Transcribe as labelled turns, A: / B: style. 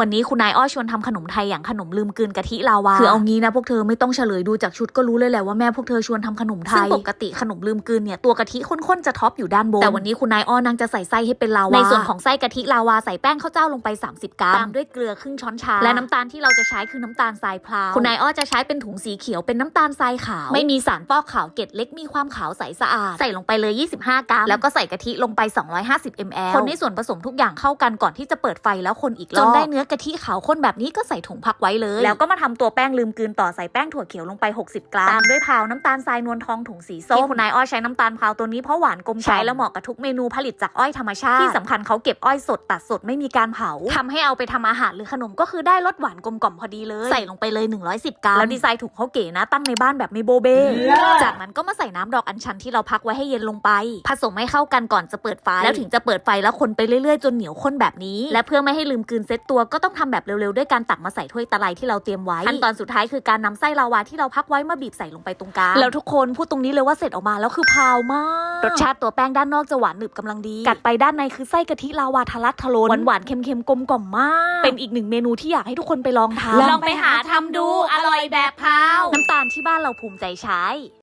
A: วันนี้คุณนายอ้อชวนทำขนมไทยอย่างขนมลืมกลืนกะทิลาวา คือเอางี้นะพวกเธอไม่ต้องเฉลยดูจากชุดก็รู้เลยแหละว่าแม่พวกเธอชวนทำขนมไทย ซึ่งปกติขนมลืมกลืนเนี่ยตัวกะทิข้นๆจะท็อปอยู่ด้านบน แต่วันนี้คุณนายอ้อนางจะใส่ไส้ให้เป็นลาวา ในส่วนของไส้กะทิลาวาใส่แป้งข้าวเจ้าลงไป 30 กรัม ตามด้วยเกลือครึ่งช้อนชา และน้ำตาลที่เราจะใช้คือน้ำตาลทรายพราว คุณนายอ้อจะใช้เป็นถุงสีเขียวเป็นน้ำตาลทรายขาว ไม่มีสารฟอกขาวเกล็ดเล็กมีความขาวใสสะอาด ใส่ลงไปเลย 25 กรัม แล้วก็ใส่กะทิลงไป 250 ml คนให้ส่วนผสมทุกอย่างเข้ากันก่อนที่จะเปิดไฟแล้วคนอีกรอบจนได้เนื้อกะทิขาวข้นแบบนี้ก็ใส่ถุงพักไว้เลย แล้วก็มาทำตัวแป้งลืมกลืนต่อใส่แป้งถั่วเขียวลงไป 60 กรัมตามด้วยพราวน้ำตาลทรายนวลทองถุงสีส้มที่คุณนายอ้อยใช้น้ำตาลพราวตัวนี้เพราะหวานกลมใช้แล้วเหมาะกับทุกเมนูผลิตจากอ้อยธรรมชาติที่สำคัญเขาเก็บอ้อยสดตัดสดไม่มีการเผาทำให้เอาไปทำอาหารหรือขนมก็คือได้รสหวานกลมกล่อมพอดีเลย ใส่ลงไปเลย 110 กรัมแล้วดีไซน์ถุงเขาเก๋นะตั้งในบ้านแบบไม่โบเบ้จากนั้นก็มาใส่น้ำดอกอัญชันที่เราพักไว้ให้เย็นลงไป ผสมให้เข้ากันก่อนจะเปิดไฟแล้วถึงจะเปิดไฟแล้วคนไปเรื่อยๆจนเหนียวข้นแบบนี้ และเพื่อไม่ให้ลืมกลืนเซตตัวก็ต้องทำแบบเร็วๆ ด้วยการตักมาใส่ถ้วยตะไลที่เราเตรียมไว้ขั้นตอนสุดท้ายคือการนำไส้ลาวาที่เราพักไว้มาบีบใส่ลงไปตรงกลางแล้วทุกคนพูดตรงนี้เลยว่าเสร็จออกมาแล้วคือพาวมาก รสชาติตัวแป้งด้านนอกจะหวานหนึบกำลังดี กัดไปด้านในคือไส้กะทิลาวาทะลักทะลนหวานๆเค็มๆกลมกล่อมมาก เป็นอีกหนึ่งเมนูที่อยากให้ทุกคนไปลองทำ
B: ลองไปหาทำดูอร่อยแบบพาว
A: น้ำตาลที่บ้านเราภูมิใจใช้